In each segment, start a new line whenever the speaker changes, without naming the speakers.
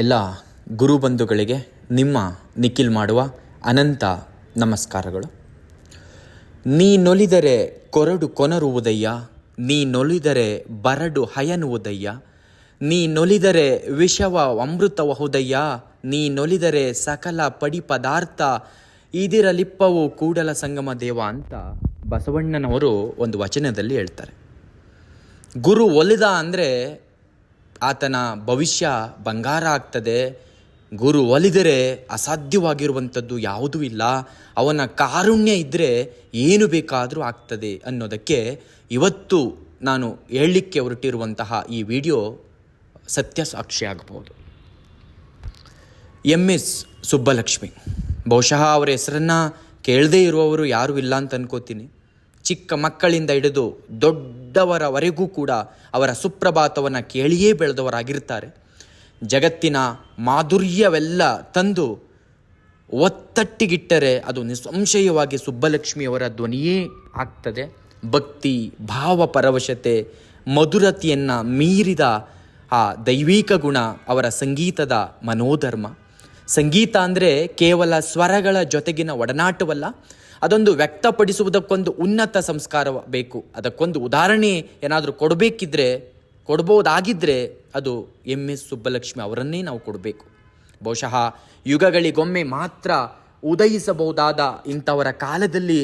ಎಲ್ಲ ಗುರುಬಂಧುಗಳಿಗೆ ನಿಮ್ಮ ನಿಖಿಲ್ ಮಾಡುವ ಅನಂತ ನಮಸ್ಕಾರಗಳು. ನೀ ನೊಲಿದರೆ ಕೊರಡು ಕೊನರುವುದಯ್ಯ, ನೀ ನೊಲಿದರೆ ಬರಡು ಹಯನುವುದಯ್ಯ, ನೀ ನೊಲಿದರೆ ವಿಷವ ಅಮೃತವಹುದಯ್ಯ, ನೀ ನೊಲಿದರೆ ಸಕಲ ಪಡಿ ಪದಾರ್ಥ ಇದಿರಲಿಪ್ಪವು ಕೂಡಲ ಸಂಗಮ ದೇವ ಅಂತ ಬಸವಣ್ಣನವರು ಒಂದು ವಚನದಲ್ಲಿ ಹೇಳ್ತಾರೆ. ಗುರು ಒಲಿದ ಅಂದರೆ ಆತನ ಭವಿಷ್ಯ ಬಂಗಾರ ಆಗ್ತದೆ. ಗುರು ಒಲಿದರೆ ಅಸಾಧ್ಯವಾಗಿರುವಂಥದ್ದು ಯಾವುದೂ ಇಲ್ಲ. ಅವನ ಕಾರುಣ್ಯ ಇದ್ದರೆ ಏನು ಬೇಕಾದರೂ ಆಗ್ತದೆ ಅನ್ನೋದಕ್ಕೆ ಇವತ್ತು ನಾನು ಹೇಳಲಿಕ್ಕೆ ಹೊರಟಿರುವಂತಹ ಈ ವಿಡಿಯೋ ಸತ್ಯ ಸಾಕ್ಷಿ ಆಗಬಹುದು ಎಂ ಎಸ್ ಸುಬ್ಬಲಕ್ಷ್ಮಿ, ಬಹುಶಃ ಅವರ ಹೆಸರನ್ನು ಕೇಳದೇ ಇರುವವರು ಯಾರೂ ಇಲ್ಲ ಅಂತ ಅನ್ಕೋತೀನಿ. ಚಿಕ್ಕ ಮಕ್ಕಳಿಂದ ಹಿಡಿದು ದೊಡ್ಡವರವರೆಗೂ ಕೂಡ ಅವರ ಸುಪ್ರಭಾತವನ್ನು ಕೇಳಿಯೇ ಬೆಳೆದವರಾಗಿರ್ತಾರೆ. ಜಗತ್ತಿನ ಮಾಧುರ್ಯವೆಲ್ಲ ತಂದು ಒತ್ತಟ್ಟಿಗಿಟ್ಟರೆ ಅದು ನಿಸ್ಸಂಶಯವಾಗಿ ಸುಬ್ಬಲಕ್ಷ್ಮಿಯವರ ಧ್ವನಿಯೇ ಆಗ್ತದೆ. ಭಕ್ತಿ, ಭಾವ ಪರವಶತೆ, ಮಧುರತೆಯನ್ನು ಮೀರಿದ ಆ ದೈವಿಕ ಗುಣ ಅವರ ಸಂಗೀತದ ಮನೋಧರ್ಮ. ಸಂಗೀತ ಅಂದರೆ ಕೇವಲ ಸ್ವರಗಳ ಜೊತೆಗಿನ ಒಡನಾಟವಲ್ಲ ಅದೊಂದು ವ್ಯಕ್ತಪಡಿಸುವುದಕ್ಕೊಂದು ಉನ್ನತ ಸಂಸ್ಕಾರ ಬೇಕು. ಅದಕ್ಕೊಂದು ಉದಾಹರಣೆ ಏನಾದರೂ ಕೊಡಬೇಕಿದ್ರೆ ಕೊಡ್ಬೋದಾಗಿದ್ದರೆ ಅದು ಎಂ ಎಸ್ ಸುಬ್ಬಲಕ್ಷ್ಮಿ ಅವರನ್ನೇ ನಾವು ಕೊಡಬೇಕು. ಬಹುಶಃ ಯುಗಗಳಿಗೊಮ್ಮೆ ಮಾತ್ರ ಉದಯಿಸಬಹುದಾದ ಇಂಥವರ ಕಾಲದಲ್ಲಿ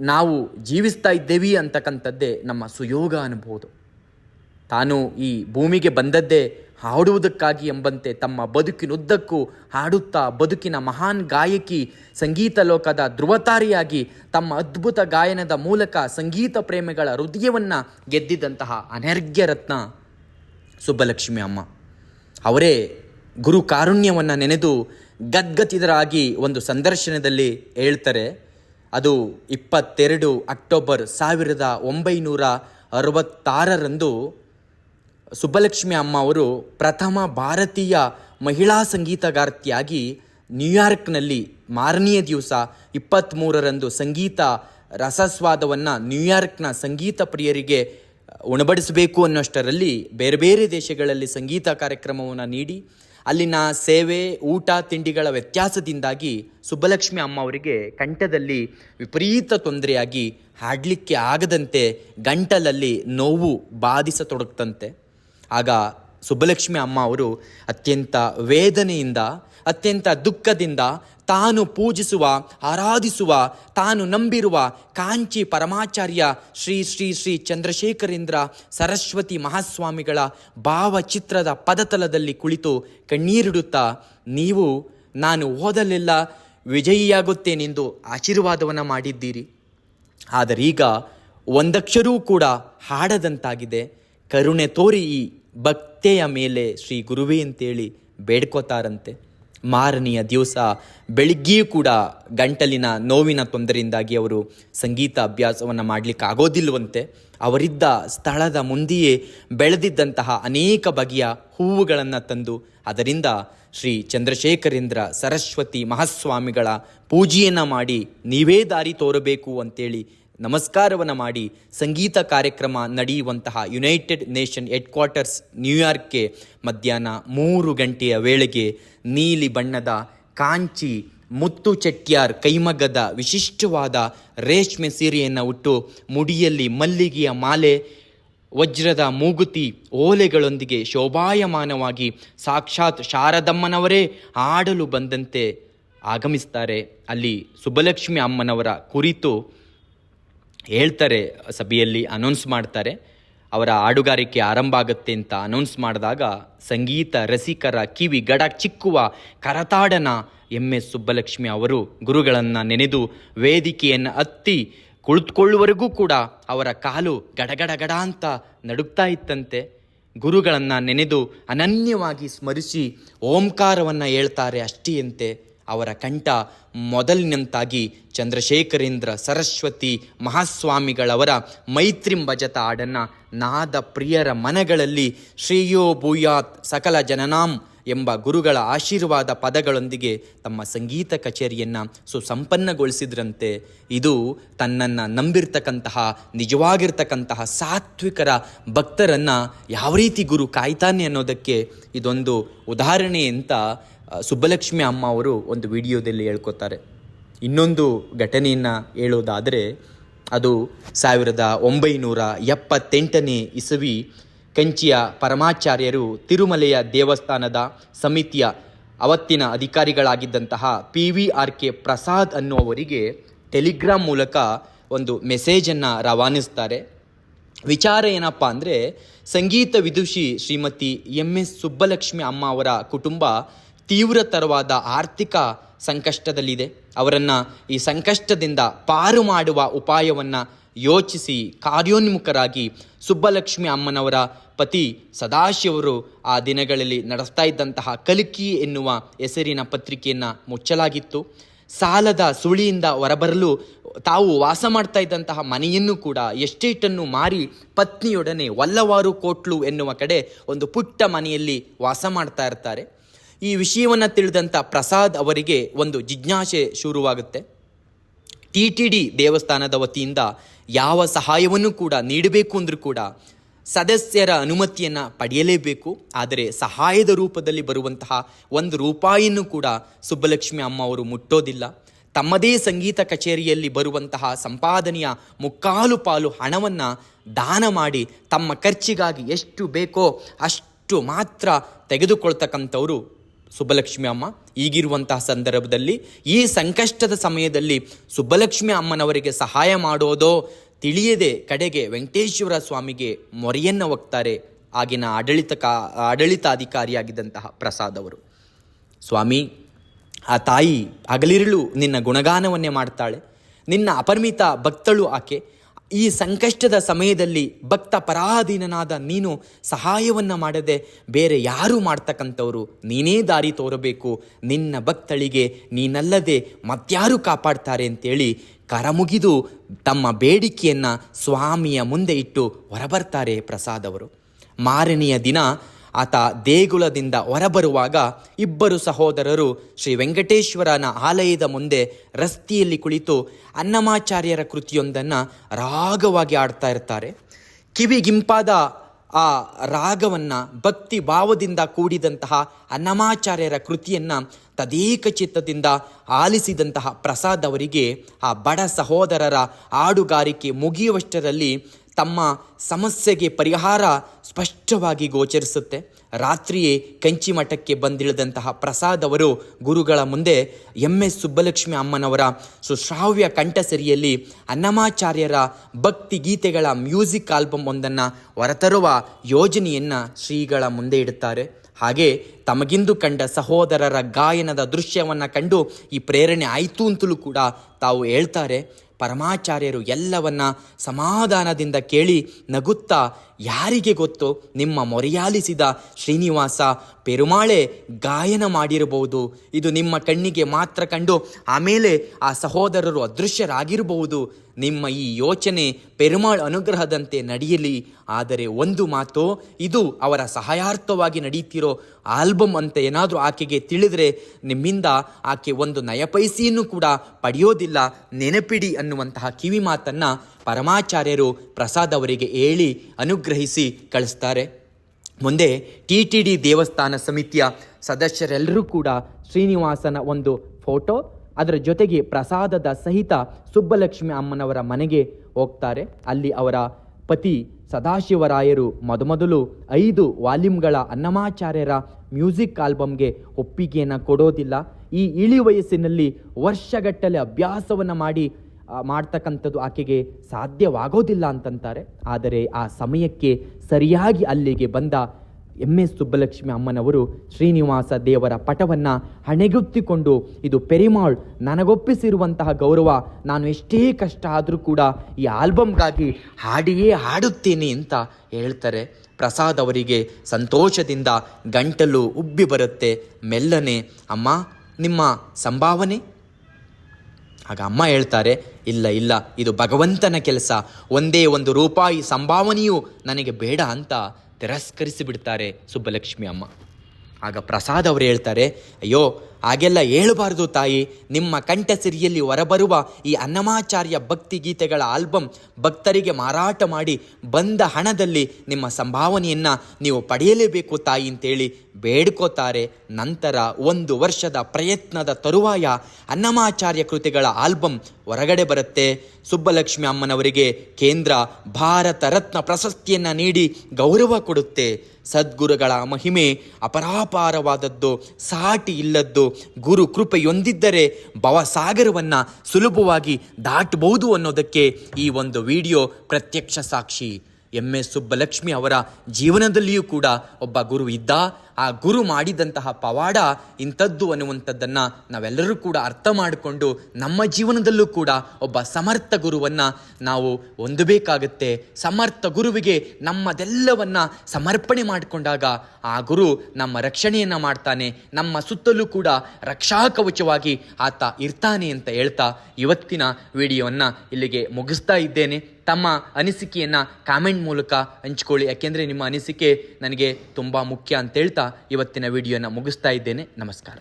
ನಾವು ಜೀವಿಸ್ತಾ ಇದ್ದೇವೆ ಅಂತಕ್ಕಂಥದ್ದೇ ನಮ್ಮ ಸುಯೋಗ ಅನ್ಬೋದು. ತಾನು ಈ ಭೂಮಿಗೆ ಬಂದದ್ದೇ ಹಾಡುವುದಕ್ಕಾಗಿ ಎಂಬಂತೆ ತಮ್ಮ ಬದುಕಿನುದ್ದಕ್ಕೂ ಹಾಡುತ್ತಾ ಬದುಕಿನ ಮಹಾನ್ ಗಾಯಕಿ ಸಂಗೀತ ಲೋಕದ ಧ್ರುವತಾರಿಯಾಗಿ ತಮ್ಮ ಅದ್ಭುತ ಗಾಯನದ ಮೂಲಕ ಸಂಗೀತ ಪ್ರೇಮಿಗಳ ಹೃದಯವನ್ನು ಗೆದ್ದಿದ್ದಂತಹ ಅನರ್ಘ್ಯ ರತ್ನ ಸುಬ್ಬಲಕ್ಷ್ಮಿ ಅಮ್ಮ. ಅವರೇ ಗುರು ಕಾರುಣ್ಯವನ್ನು ನೆನೆದು ಗದ್ಗತಿದರಾಗಿ ಒಂದು ಸಂದರ್ಶನದಲ್ಲಿ ಹೇಳ್ತಾರೆ, ಅದು ಇಪ್ಪತ್ತೆರಡು ಅಕ್ಟೋಬರ್ ಸಾವಿರದ ಒಂಬೈನೂರ ಅರವತ್ತಾರರಂದು ಸುಬ್ಬಲಕ್ಷ್ಮಿ ಅಮ್ಮ ಅವರು ಪ್ರಥಮ ಭಾರತೀಯ ಮಹಿಳಾ ಸಂಗೀತಗಾರ್ತಿಯಾಗಿ ನ್ಯೂಯಾರ್ಕ್ನಲ್ಲಿ ಮಾರನೆಯ ದಿವಸ ಇಪ್ಪತ್ತ್ಮೂರರಂದು ಸಂಗೀತ ರಸಸ್ವಾದವನ್ನು ನ್ಯೂಯಾರ್ಕ್ನ ಸಂಗೀತ ಪ್ರಿಯರಿಗೆ ಉಣಬಡಿಸಬೇಕು ಅನ್ನೋಷ್ಟರಲ್ಲಿ ಬೇರೆ ಬೇರೆ ದೇಶಗಳಲ್ಲಿ ಸಂಗೀತ ಕಾರ್ಯಕ್ರಮವನ್ನು ನೀಡಿ, ಅಲ್ಲಿನ ಸೇವೆ, ಊಟ, ತಿಂಡಿಗಳ ವ್ಯತ್ಯಾಸದಿಂದಾಗಿ ಸುಬ್ಬಲಕ್ಷ್ಮಿ ಅಮ್ಮ ಅವರಿಗೆ ಕಂಠದಲ್ಲಿ ವಿಪರೀತ ತೊಂದರೆಯಾಗಿ ಹಾಡಲಿಕ್ಕೆ ಆಗದಂತೆ ಗಂಟಲಲ್ಲಿ ನೋವು ಬಾಧಿಸತೊಡಗ್ತಂತೆ. ಆಗ ಸುಬ್ಬಲಕ್ಷ್ಮಿ ಅಮ್ಮ ಅವರು ಅತ್ಯಂತ ವೇದನೆಯಿಂದ, ಅತ್ಯಂತ ದುಃಖದಿಂದ ತಾನು ಪೂಜಿಸುವ, ಆರಾಧಿಸುವ, ತಾನು ನಂಬಿರುವ ಕಾಂಚಿ ಪರಮಾಚಾರ್ಯ ಶ್ರೀ ಶ್ರೀ ಶ್ರೀ ಚಂದ್ರಶೇಖರೇಂದ್ರ ಸರಸ್ವತಿ ಮಹಾಸ್ವಾಮಿಗಳ ಭಾವಚಿತ್ರದ ಪದತಲದಲ್ಲಿ ಕುಳಿತು ಕಣ್ಣೀರಿಡುತ್ತಾ, ನೀವು, ನಾನು ಓದಲೆಲ್ಲ ವಿಜಯಿಯಾಗುತ್ತೇನೆಂದು ಆಶೀರ್ವಾದವನ್ನು ಮಾಡಿದ್ದೀರಿ. ಆದರೀಗ ಒಂದಕ್ಷರೂ ಕೂಡ ಹಾಡದಂತಾಗಿದೆ. ಕರುಣೆ ತೋರಿ ಈ ಭಕ್ತೆಯ ಮೇಲೆ ಶ್ರೀ ಗುರುವೇ ಅಂತೇಳಿ ಬೇಡ್ಕೋತಾರಂತೆ. ಮಾರನೆಯ ದಿವಸ ಬೆಳಿಗ್ಗೆಯೂ ಕೂಡ ಗಂಟಲಿನ ನೋವಿನ ತೊಂದರೆಯಿಂದಾಗಿ ಅವರು ಸಂಗೀತ ಅಭ್ಯಾಸವನ್ನು ಮಾಡಲಿಕ್ಕೆ ಆಗೋದಿಲ್ವಂತೆ ಅವರಿದ್ದ ಸ್ಥಳದ ಮುಂದೆಯೇ ಬೆಳೆದಿದ್ದಂತಹ ಅನೇಕ ಬಗೆಯ ಹೂವುಗಳನ್ನು ತಂದು ಅದರಿಂದ ಶ್ರೀ ಚಂದ್ರಶೇಖರೇಂದ್ರ ಸರಸ್ವತಿ ಮಹಾಸ್ವಾಮಿಗಳ ಪೂಜೆಯನ್ನು ಮಾಡಿ ನೀವೇ ದಾರಿ ತೋರಬೇಕು ಅಂತೇಳಿ ನಮಸ್ಕಾರವನ್ನು ಮಾಡಿ ಸಂಗೀತ ಕಾರ್ಯಕ್ರಮ ನಡೆಯುವಂತಹ ಯುನೈಟೆಡ್ ನೇಷನ್ ಹೆಡ್ ಕ್ವಾರ್ಟರ್ಸ್ ನ್ಯೂಯಾರ್ಕ್ಗೆ ಮಧ್ಯಾಹ್ನ ಮೂರು ಗಂಟೆಯ ವೇಳೆಗೆ ನೀಲಿ ಬಣ್ಣದ ಕಾಂಚಿ, ಮುತ್ತು ಚೆಟ್ಯಾರ್ ಕೈಮಗ್ಗದ ವಿಶಿಷ್ಟವಾದ ರೇಷ್ಮೆ ಸೀರೆಯನ್ನು ಉಟ್ಟು ಮುಡಿಯಲ್ಲಿ ಮಲ್ಲಿಗೆಯ ಮಾಲೆ, ವಜ್ರದ ಮೂಗುತಿ, ಓಲೆಗಳೊಂದಿಗೆ ಶೋಭಾಯಮಾನವಾಗಿ ಸಾಕ್ಷಾತ್ ಶಾರದಮ್ಮನವರೇ ಆಡಲು ಬಂದಂತೆ ಆಗಮಿಸ್ತಾರೆ. ಅಲ್ಲಿ ಸುಬ್ಬಲಕ್ಷ್ಮಿ ಅಮ್ಮನವರ ಕುರಿತು ಹೇಳ್ತಾರೆ, ಸಭೆಯಲ್ಲಿ ಅನೌನ್ಸ್ ಮಾಡ್ತಾರೆ. ಅವರ ಹಾಡುಗಾರಿಕೆ ಆರಂಭ ಆಗುತ್ತೆ ಅಂತ ಅನೌನ್ಸ್ ಮಾಡಿದಾಗ ಸಂಗೀತ ರಸಿಕರ ಕಿವಿ ಗಡ ಚಿಕ್ಕುವ ಕರತಾಡನ ಎಂ ಎಸ್ ಸುಬ್ಬಲಕ್ಷ್ಮಿ ಅವರು ಗುರುಗಳನ್ನು ನೆನೆದು ವೇದಿಕೆಯನ್ನು ಹತ್ತಿ ಕುಳಿತುಕೊಳ್ಳುವರೆಗೂ ಕೂಡ ಅವರ ಕಾಲು ಗಡಗಡಗಡ ಅಂತ ನಡುಗ್ತಾ ಇತ್ತಂತೆ. ಗುರುಗಳನ್ನು ನೆನೆದು ಅನನ್ಯವಾಗಿ ಸ್ಮರಿಸಿ ಓಂಕಾರವನ್ನು ಹೇಳ್ತಾರೆ ಅಷ್ಟಿಯಂತೆ ಅವರ ಕಂಠ ಮೊದಲಿನಂತಾಗಿ ಚಂದ್ರಶೇಖರೇಂದ್ರ ಸರಸ್ವತಿ ಮಹಾಸ್ವಾಮಿಗಳವರ ಮೈತ್ರಿಂ ಭಜತ ಹಾಡನ್ನು ನಾದ ಪ್ರಿಯರ ಮನಗಳಲ್ಲಿ ಶ್ರೇಯೋ ಭೂಯಾತ್ ಸಕಲ ಜನನಾಂ ಎಂಬ ಗುರುಗಳ ಆಶೀರ್ವಾದ ಪದಗಳೊಂದಿಗೆ ತಮ್ಮ ಸಂಗೀತ ಕಚೇರಿಯನ್ನು ಸುಸಂಪನ್ನಗೊಳಿಸಿದ್ರಂತೆ. ಇದು ತನ್ನನ್ನು ನಂಬಿರ್ತಕ್ಕಂತಹ, ನಿಜವಾಗಿರ್ತಕ್ಕಂತಹ ಸಾತ್ವಿಕರ ಭಕ್ತರನ್ನು ಯಾವ ರೀತಿ ಗುರು ಕಾಯ್ತಾನೆ ಅನ್ನೋದಕ್ಕೆ ಇದೊಂದು ಉದಾಹರಣೆ ಅಂತ ಸುಬ್ಬಲಕ್ಷ್ಮಿ ಅಮ್ಮ ಅವರು ಒಂದು ವಿಡಿಯೋದಲ್ಲಿ ಹೇಳ್ಕೊತಾರೆ. ಇನ್ನೊಂದು ಘಟನೆಯನ್ನು ಹೇಳೋದಾದರೆ, ಅದು ಸಾವಿರದ ಒಂಬೈನೂರ ಎಪ್ಪತ್ತೆಂಟನೇ ಇಸವಿ ಕಂಚಿಯ ಪರಮಾಚಾರ್ಯರು ತಿರುಮಲೆಯ ದೇವಸ್ಥಾನದ ಸಮಿತಿಯ ಅವತ್ತಿನ ಅಧಿಕಾರಿಗಳಾಗಿದ್ದಂತಹ P V R K Prasad ಅನ್ನುವರಿಗೆ telegram ಮೂಲಕ ಒಂದು ಮೆಸೇಜನ್ನು ರವಾನಿಸ್ತಾರೆ. ವಿಚಾರ ಏನಪ್ಪ ಅಂದರೆ, ಸಂಗೀತ ವಿದುಷಿ ಶ್ರೀಮತಿ ಎಂ ಎಸ್ ಸುಬ್ಬಲಕ್ಷ್ಮಿ ಅಮ್ಮ ಅವರ ಕುಟುಂಬ ತೀವ್ರತರವಾದ ಆರ್ಥಿಕ ಸಂಕಷ್ಟದಲ್ಲಿದೆ. ಅವರನ್ನು ಈ ಸಂಕಷ್ಟದಿಂದ ಪಾರು ಮಾಡುವ ಉಪಾಯವನ್ನು ಯೋಚಿಸಿ ಕಾರ್ಯೋನ್ಮುಖರಾಗಿ ಸುಬ್ಬಲಕ್ಷ್ಮಿ ಅಮ್ಮನವರ ಪತಿ ಸದಾಶಿವರು ಆ ದಿನಗಳಲ್ಲಿ ನಡೆಸ್ತಾ ಇದ್ದಂತಹ ಕಲಿಕಿ ಎನ್ನುವ ಹೆಸರಿನ ಪತ್ರಿಕೆಯನ್ನು ಮುಚ್ಚಲಾಗಿತ್ತು. ಸಾಲದ ಸುಳಿಯಿಂದ ಹೊರಬರಲು ತಾವು ವಾಸ ಮಾಡ್ತಾ ಇದ್ದಂತಹ ಮನೆಯನ್ನು ಕೂಡ ಎಸ್ಟೇಟನ್ನು ಮಾರಿ ಪತ್ನಿಯೊಡನೆ ವಲ್ಲವಾರು ಕೋಟ್ಲು ಎನ್ನುವ ಕಡೆ ಒಂದು ಪುಟ್ಟ ಮನೆಯಲ್ಲಿ ವಾಸ ಮಾಡ್ತಾ ಇರ್ತಾರೆ. ಈ ವಿಷಯವನ್ನು ತಿಳಿದಂಥ ಪ್ರಸಾದ್ ಅವರಿಗೆ ಒಂದು ಜಿಜ್ಞಾಸೆ ಶುರುವಾಗುತ್ತೆ. ಟಿ ಟಿ ಡಿ ದೇವಸ್ಥಾನದ ವತಿಯಿಂದ ಯಾವ ಸಹಾಯವನ್ನು ಕೂಡ ನೀಡಬೇಕು ಅಂದರೂ ಕೂಡ ಸದಸ್ಯರ ಅನುಮತಿಯನ್ನು ಪಡೆಯಲೇಬೇಕು. ಆದರೆ ಸಹಾಯದ ರೂಪದಲ್ಲಿ ಬರುವಂತಹ ಒಂದು ರೂಪಾಯಿಯನ್ನು ಕೂಡ ಸುಬ್ಬಲಕ್ಷ್ಮಿ ಅಮ್ಮ ಅವರು ಮುಟ್ಟೋದಿಲ್ಲ. ತಮ್ಮದೇ ಸಂಗೀತ ಕಚೇರಿಯಲ್ಲಿ ಬರುವಂತಹ ಸಂಪಾದನೆಯ ಮುಕ್ಕಾಲು ಪಾಲು ಹಣವನ್ನು ದಾನ ಮಾಡಿ ತಮ್ಮ ಖರ್ಚಿಗಾಗಿ ಎಷ್ಟು ಬೇಕೋ ಅಷ್ಟು ಮಾತ್ರ ತೆಗೆದುಕೊಳ್ತಕ್ಕಂಥವರು ಸುಬ್ಬಲಕ್ಷ್ಮಿ ಅಮ್ಮ ಈಗಿರುವಂತಹ ಸಂದರ್ಭದಲ್ಲಿ ಈ ಸಂಕಷ್ಟದ ಸಮಯದಲ್ಲಿ ಸುಬ್ಬಲಕ್ಷ್ಮಿ ಅಮ್ಮನವರಿಗೆ ಸಹಾಯ ಮಾಡೋದೋ ತಿಳಿಯದೆ ಕಡೆಗೆ ವೆಂಕಟೇಶ್ವರ ಸ್ವಾಮಿಗೆ ಮೊರೆಯನ್ನು ಹೋಗ್ತಾರೆ ಆಗಿನ ಆಡಳಿತ ಕಾ, ಆಡಳಿತಾಧಿಕಾರಿಯಾಗಿದ್ದಂತಹ ಪ್ರಸಾದ್ ಅವರು. ಸ್ವಾಮಿ, ಆ ತಾಯಿ ಹಗಲಿರುಳು ನಿನ್ನ ಗುಣಗಾನವನ್ನೇ ಮಾಡ್ತಾಳೆ. ನಿನ್ನ ಅಪರಿಮಿತ ಭಕ್ತಳು ಆಕೆ ಈ ಸಂಕಷ್ಟದ ಸಮಯದಲ್ಲಿ ಭಕ್ತ ಪರಾಧೀನನಾದ ನೀನು ಸಹಾಯವನ್ನು ಮಾಡದೆ ಬೇರೆ ಯಾರು ಮಾಡ್ತಕ್ಕಂಥವರು ನೀನೇ ದಾರಿ ತೋರಬೇಕು. ನಿನ್ನ ಭಕ್ತಳಿಗೆ ನೀನಲ್ಲದೆ ಮತ್ಯಾರು ಕಾಪಾಡ್ತಾರೆ ಅಂತೇಳಿ ಕರಮುಗಿದು ತಮ್ಮ ಬೇಡಿಕೆಯನ್ನು ಸ್ವಾಮಿಯ ಮುಂದೆ ಇಟ್ಟು ಹೊರಬರ್ತಾರೆ ಪ್ರಸಾದವರು ಮಾರನೆಯ ದಿನ ಆತ ದೇಗುಲದಿಂದ ಹೊರಬರುವಾಗ ಇಬ್ಬರು ಸಹೋದರರು ಶ್ರೀ ವೆಂಕಟೇಶ್ವರನ ಆಲಯದ ಮುಂದೆ ರಸ್ತೆಯಲ್ಲಿ ಕುಳಿತು ಅನ್ನಮಾಚಾರ್ಯರ ಕೃತಿಯೊಂದನ್ನು ರಾಗವಾಗಿ ಆಡ್ತಾ ಇರ್ತಾರೆ. ಕಿವಿಗಿಂಪಾದ ಆ ರಾಗವನ್ನು ಭಕ್ತಿ ಭಾವದಿಂದ ಕೂಡಿದಂತಹ ಅನ್ನಮಾಚಾರ್ಯರ ಕೃತಿಯನ್ನು ತದೇಕ ಚಿತ್ತದಿಂದ ಆಲಿಸಿದಂತಹ ಪ್ರಸಾದ್ ಅವರಿಗೆ ಆ ಬಡ ಸಹೋದರರ ಹಾಡುಗಾರಿಕೆ ಮುಗಿಯುವಷ್ಟರಲ್ಲಿ ತಮ್ಮ ಸಮಸ್ಯೆಗೆ ಪರಿಹಾರ ಸ್ಪಷ್ಟವಾಗಿ ಗೋಚರಿಸುತ್ತೆ. ರಾತ್ರಿಯೇ ಕಂಚಿ ಮಠಕ್ಕೆ ಬಂದಿಳಿದಂತಹ ಪ್ರಸಾದ್ ಅವರು ಗುರುಗಳ ಮುಂದೆ ಎಂ ಎಸ್ ಸುಬ್ಬಲಕ್ಷ್ಮಿ ಅಮ್ಮನವರ ಸುಶ್ರಾವ್ಯ ಕಂಠಸರಿಯಲ್ಲಿ ಅನ್ನಮಾಚಾರ್ಯರ ಭಕ್ತಿ ಗೀತೆಗಳ ಮ್ಯೂಸಿಕ್ ಆಲ್ಬಮ್ ಒಂದನ್ನು ಹೊರತರುವ ಯೋಜನೆಯನ್ನು ಶ್ರೀಗಳ ಮುಂದೆ ಇಡುತ್ತಾರೆ. ಹಾಗೆ ತಮಗಿಂದು ಕಂಡ ಸಹೋದರರ ಗಾಯನದ ದೃಶ್ಯವನ್ನು ಕಂಡು ಈ ಪ್ರೇರಣೆ ಆಯಿತು ಅಂತಲೂ ಕೂಡ ತಾವು ಹೇಳ್ತಾರೆ. ಪರಮಾಚಾರ್ಯರು ಎಲ್ಲವನ್ನ ಸಮಾಧಾನದಿಂದ ಕೇಳಿ ನಗುತ್ತಾ ಯಾರಿಗೆ ಗೊತ್ತು? ನಿಮ್ಮ ಮೊರೆಯಾಲಿಸಿದ ಶ್ರೀನಿವಾಸ ಪೆರುಮಾಳೆ ಗಾಯನ ಮಾಡಿರಬಹುದು. ಇದು ನಿಮ್ಮ ಕಣ್ಣಿಗೆ ಮಾತ್ರ ಕಂಡು ಆಮೇಲೆ ಆ ಸಹೋದರರು ಅದೃಶ್ಯರಾಗಿರಬಹುದು. ನಿಮ್ಮ ಈ ಯೋಚನೆ ಪೆರುಮಾಳ್ ಅನುಗ್ರಹದಂತೆ ನಡೆಯಲಿ. ಆದರೆ ಒಂದು ಮಾತು, ಇದು ಅವರ ಸಹಾಯಾರ್ಥವಾಗಿ ನಡೀತಿರೋ ಆಲ್ಬಮ್ ಅಂತ ಏನಾದರೂ ಆಕೆಗೆ ತಿಳಿದರೆ ನಿಮ್ಮಿಂದ ಆಕೆ ಒಂದು ನಯಪೈಸಿಯನ್ನು ಕೂಡ ಪಡೆಯೋದಿಲ್ಲ. ನೆನಪಿಡಿ ಅನ್ನುವಂತಹ ಕಿವಿ ಮಾತನ್ನು ಪರಮಾಚಾರ್ಯರು ಪ್ರಸಾದ್ ಅವರಿಗೆ ಹೇಳಿ ಅನುಗ್ರಹಿಸಿ ಕಳಿಸ್ತಾರೆ. ಮುಂದೆ ಟಿ ಟಿ ಡಿ ದೇವಸ್ಥಾನ ಸಮಿತಿಯ ಸದಸ್ಯರೆಲ್ಲರೂ ಕೂಡ ಶ್ರೀನಿವಾಸನ ಒಂದು ಫೋಟೋ, ಅದರ ಜೊತೆಗೆ ಪ್ರಸಾದದ ಸಹಿತ ಸುಬ್ಬಲಕ್ಷ್ಮಿ ಅಮ್ಮನವರ ಮನೆಗೆ ಹೋಗ್ತಾರೆ. ಅಲ್ಲಿ ಅವರ ಪತಿ ಸದಾಶಿವರಾಯರು ಮೊದಮೊದಲು ಐದು ವಾಲ್ಯೂಮ್ಗಳ ಅನ್ನಮಾಚಾರ್ಯರ ಮ್ಯೂಸಿಕ್ ಆಲ್ಬಮ್ಗೆ ಒಪ್ಪಿಗೆಯನ್ನು ಕೊಡೋದಿಲ್ಲ. ಈ ಇಳಿ ವಯಸ್ಸಿನಲ್ಲಿ ವರ್ಷಗಟ್ಟಲೆ ಅಭ್ಯಾಸವನ್ನು ಮಾಡಿ ಮಾಡ್ತಕ್ಕಂಥದ್ದು ಆಕೆಗೆ ಸಾಧ್ಯವಾಗೋದಿಲ್ಲ ಅಂತಂತಾರೆ. ಆದರೆ ಆ ಸಮಯಕ್ಕೆ ಸರಿಯಾಗಿ ಅಲ್ಲಿಗೆ ಬಂದ ಎಂ ಎಸ್ ಸುಬ್ಬಲಕ್ಷ್ಮಿ ಅಮ್ಮನವರು ಶ್ರೀನಿವಾಸ ದೇವರ ಪಟವನ್ನು ಹಣೆಗುತ್ತಿಕೊಂಡು, ಇದು ಪೆರಿಮಾಳ್, ನನಗೊಪ್ಪಿಸಿರುವಂತಹ ಗೌರವ, ನಾನು ಎಷ್ಟೇ ಕಷ್ಟ ಆದರೂ ಕೂಡ ಈ ಆಲ್ಬಮ್ಗಾಗಿ ಹಾಡಿಯೇ ಹಾಡುತ್ತೇನೆ ಅಂತ ಹೇಳ್ತಾರೆ. ಪ್ರಸಾದ್ ಅವರಿಗೆ ಸಂತೋಷದಿಂದ ಗಂಟಲು ಉಬ್ಬಿ ಬರುತ್ತೆ. ಮೆಲ್ಲನೆ, ಅಮ್ಮ, ನಿಮ್ಮ ಸಂಭಾವನೆ? ಆಗ ಅಮ್ಮ ಹೇಳ್ತಾರೆ ಇಲ್ಲ ಇಲ್ಲ, ಇದು ಭಗವಂತನ ಕೆಲಸ. ಒಂದೇ ಒಂದು ರೂಪಾಯಿ ಸಂಭಾವನೆಯೂ ನನಗೆ ಬೇಡ ಅಂತ ತಿರಸ್ಕರಿಸಿ ಬಿಡ್ತಾರೆ ಸುಬ್ಬಲಕ್ಷ್ಮಿ ಅಮ್ಮ. ಆಗ ಪ್ರಸಾದ್ ಅವರು ಹೇಳ್ತಾರೆ, ಅಯ್ಯೋ, ಹಾಗೆಲ್ಲ ಹೇಳಬಾರ್ದು ತಾಯಿ. ನಿಮ್ಮ ಕಂಠಸಿರಿಯಲ್ಲಿ ಹೊರಬರುವ ಈ ಅನ್ನಮಾಚಾರ್ಯ ಭಕ್ತಿ ಗೀತೆಗಳ ಆಲ್ಬಮ್ ಭಕ್ತರಿಗೆ ಮಾರಾಟ ಮಾಡಿ ಬಂದ ಹಣದಲ್ಲಿ ನಿಮ್ಮ ಸಂಭಾವನೆಯನ್ನು ನೀವು ಪಡೆಯಲೇಬೇಕು ತಾಯಿ ಅಂತೇಳಿ ಬೇಡ್ಕೋತಾರೆ ನಂತರ ಒಂದು ವರ್ಷದ ಪ್ರಯತ್ನದ ತರುವಾಯ ಅನ್ನಮಾಚಾರ್ಯ ಕೃತಿಗಳ ಆಲ್ಬಮ್ ಹೊರಗಡೆ ಬರುತ್ತೆ. ಸುಬ್ಬಲಕ್ಷ್ಮಿ ಅಮ್ಮನವರಿಗೆ ಕೇಂದ್ರ ಭಾರತ ರತ್ನ ಪ್ರಶಸ್ತಿಯನ್ನು ನೀಡಿ ಗೌರವ ಕೊಡುತ್ತೆ. ಸದ್ಗುರುಗಳ ಮಹಿಮೆ ಅಪರಾಪಾರವಾದದ್ದು, ಸಾಟಿ ಇಲ್ಲದ್ದು, ಗುರು ಕೃಪೆಯೊಂದಿದ್ದರೆ ಭವಸಾಗರವನ್ನು ಸುಲಭವಾಗಿ ದಾಟಬಹುದು ಅನ್ನೋದಕ್ಕೆ ಈ ಒಂದು ವಿಡಿಯೋ ಪ್ರತ್ಯಕ್ಷ ಸಾಕ್ಷಿ. ಎಂ ಎಸ್ ಸುಬ್ಬಲಕ್ಷ್ಮಿ ಅವರ ಜೀವನದಲ್ಲಿಯೂ ಕೂಡ ಒಬ್ಬ ಗುರು ಇದ್ದ. ಆ ಗುರು ಮಾಡಿದಂತಹ ಪವಾಡ ಇಂಥದ್ದು ಅನ್ನುವಂಥದ್ದನ್ನು ನಾವೆಲ್ಲರೂ ಕೂಡ ಅರ್ಥ ಮಾಡಿಕೊಂಡು ನಮ್ಮ ಜೀವನದಲ್ಲೂ ಕೂಡ ಒಬ್ಬ ಸಮರ್ಥ ಗುರುವನ್ನು ನಾವು ಹೊಂದಬೇಕಾಗತ್ತೆ. ಸಮರ್ಥ ಗುರುವಿಗೆ ನಮ್ಮದೆಲ್ಲವನ್ನು ಸಮರ್ಪಣೆ ಮಾಡಿಕೊಂಡಾಗ ಆ ಗುರು ನಮ್ಮ ರಕ್ಷಣೆಯನ್ನು ಮಾಡ್ತಾನೆ. ನಮ್ಮ ಸುತ್ತಲೂ ಕೂಡ ರಕ್ಷಾ ಕವಚವಾಗಿ ಆತ ಇರ್ತಾನೆ ಅಂತ ಹೇಳ್ತಾ ಇವತ್ತಿನ ವಿಡಿಯೋವನ್ನು ಇಲ್ಲಿಗೆ ಮುಗಿಸ್ತಾ ಇದ್ದೇನೆ. ತಮ್ಮ ಅನಿಸಿಕೆಯನ್ನು ಕಾಮೆಂಟ್ ಮೂಲಕ ಹಂಚ್ಕೊಳ್ಳಿ. ಯಾಕೆಂದರೆ ನಿಮ್ಮ ಅನಿಸಿಕೆ ನನಗೆ ತುಂಬ ಮುಖ್ಯ ಅಂತ ಹೇಳ್ತಾ ಇವತ್ತಿನ ವಿಡಿಯೋನ ಮುಗಿಸ್ತಾ ಇದ್ದೇನೆ. ನಮಸ್ಕಾರ.